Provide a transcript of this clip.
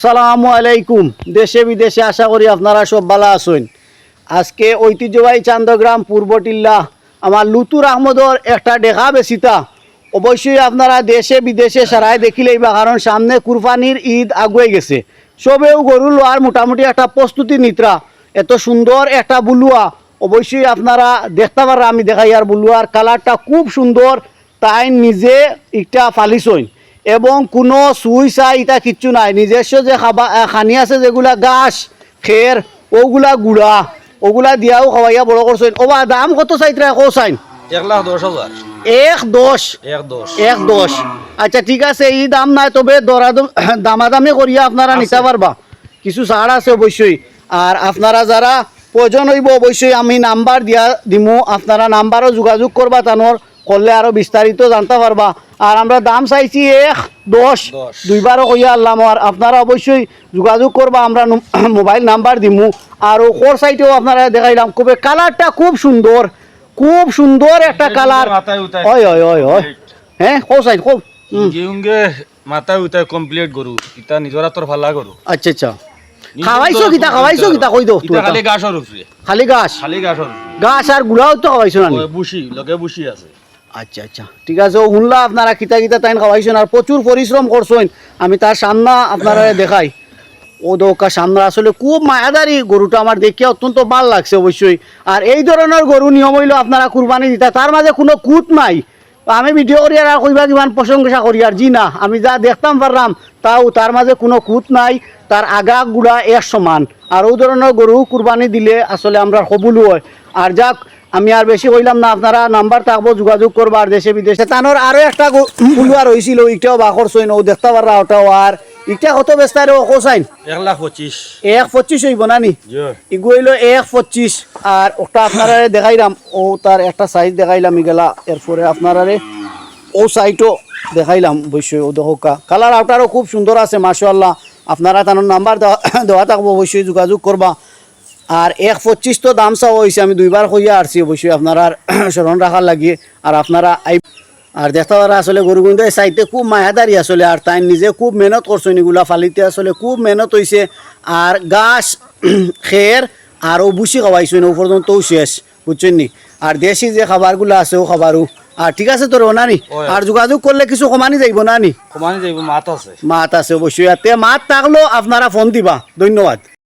সালামু আলাইকুম। দেশে বিদেশে আশা করি আপনারা সব ভালো আছেন। আজকে ঐতিহ্যবাহী চান্দগ্রাম পূর্ব টিল্লা আমার লুতুর আহমদর একটা দেখা বেশিতা অবশ্যই আপনারা দেশে বিদেশে সারাই দেখিলেই বা কারণ সামনে কুরবানির ঈদ আগুয়ে গেছে। সবেও গরু লোয়ার মোটামুটি একটা প্রস্তুতি নিত্রা। এত সুন্দর একটা বুলুয়া। অবশ্যই আপনারা দেখতে পারা আমি দেখাই, আর বুলুয়ার কালারটা খুব সুন্দর। তাই নিজে একটা ফালিছইন। এবং কোনো সুই চাই এটা কিচ্ছু নাই। নিজস্ব যে খাবা খানি আছে যেগুলা গাছ খের ওগুলা গুড়া ওগুলা দিয়াও খাওয়াইয়া বড় করছেন ওবা দাম কত চাইতরা কো চাইন? এক লাখ দশ হাজার এক দশ? এক দশ। এক দশ। আচ্ছা ঠিক আছে এই দাম নাই তবে দরা দামাদামি করিয়া আপনারা নিতে পারবা। কিছু ছাড় আছে অবশ্যই আর আপনারা যারা প্রয়োজন হইব অবশ্যই আমি নাম্বার দিয়া দিমু। আপনারা নাম্বারও যোগাযোগ করবা তানোর করলে আরও বিস্তারিত জানতে পারবা। আর আমরা দাম চাইছি এক দশ। দুইবারও কইয়া আল্লাহ আর আপনারা অবশ্যই যোগাযোগ করবা আমরা মোবাইল নাম্বার দিমু। আর ওর সাইটেও আপনারা দেখাইলাম খুবই কালারটা খুব সুন্দর খুব সুন্দর একটা কালার। উঠায় হয় কৌ সাইড কৌ হুম, মাথায় উঠায় কমপ্লিট ইটা নিজর হাতর ফালা গরু। আচ্ছা আচ্ছা। খাওয়াইছো কিতা খাওয়াইছো কিতা কই দো। খালি উপরে খালি গাছ। খালি গাছর গাছ আর গুড়াও তো খাওয়াইছো না বুসি লগে বুসি আছে। আচ্ছা আচ্ছা। ঠিক আছে, ও শুনলা, আপনারা কিতা কিতা তাইন খাওয়াইছেন আর প্রচুর পরিশ্রম করছেন। আমি তার সামনা আপনারা দেখাই। ও দোকা সামনা আসলে খুব মায়াদারি, গরুটা আমার দেখে অত্যন্ত ভালো লাগছে অবশ্যই। আর এই ধরনের গরু নিয়ম হইল আপনারা কুরবানি দিতা, তার মাঝে কোনো কুত নাই। আমি ভিডিও করি আর কইবা কিমান প্রশংসা করি, আর জি না, আমি যা দেখতাম পারলাম, তাও তার মাঝে কোনো কুত নাই, তার আগা গুড়া এক সমান। আর ওই ধরনের গরু কুরবানি দিলে আসলে আমরা কবুল হয় আর যাক আমি আর বেশি কইলাম না আপনারা নাম্বার থাকব যোগাযোগ করব আর দেশে বিদেশে। তানোর আরও একটা বুলুয়া রয়েছিল ইটাও বাকর সইন ও দেখতে পাররা ওটাও আর। ইটা কত বেস্তার ও কোসাইন? এক লাখ পঁচিশ। এক পঁচিশ হইব না নি ইগুইল এক পঁচিশ। আর ওটা আপনারা দেখাইলাম ও তার একটা সাইজ দেখাইলাম ইগেলা এরপরে আপনারারে ও সাইটও দেখাইলাম অবশ্যই ও দেখা কালার আউটারও খুব সুন্দর আছে মাশাল্লাহ আপনারা তার নাম্বার দেওয়া থাকব অবশ্যই যোগাযোগ করবা। আর এক পঁচিশ তো দাম চাওয়া হয়েছে আমি দুইবার কইয়া আসছি অবশ্যই আপনারা স্মরণ রাখার লাগিয়ে আর আপনারা আই আর দেখতে পারা আসলে গরুগুন্দা সাইডে খুব মায়াদারি আসলে আর তাই নিজে খুব মেহনত করছেন এগুলা ফালিতে আসলে খুব মেহনত হয়েছে আর গাছ খের আর ও বুসি খাওয়াইছেন ও পর্যন্তও শেষ বুঝছেন নি? আর দেশি যে খাবারগুলো আছে ও খাবারও আর ঠিক আছে তোর নানি। আর যোগাযোগ করলে কিছু কমানি যাইব নানি কমানি যাইব মাত আছে। মাত আছে অবশ্যই মাত থাকলেও আপনারা ফোন দিবা। ধন্যবাদ।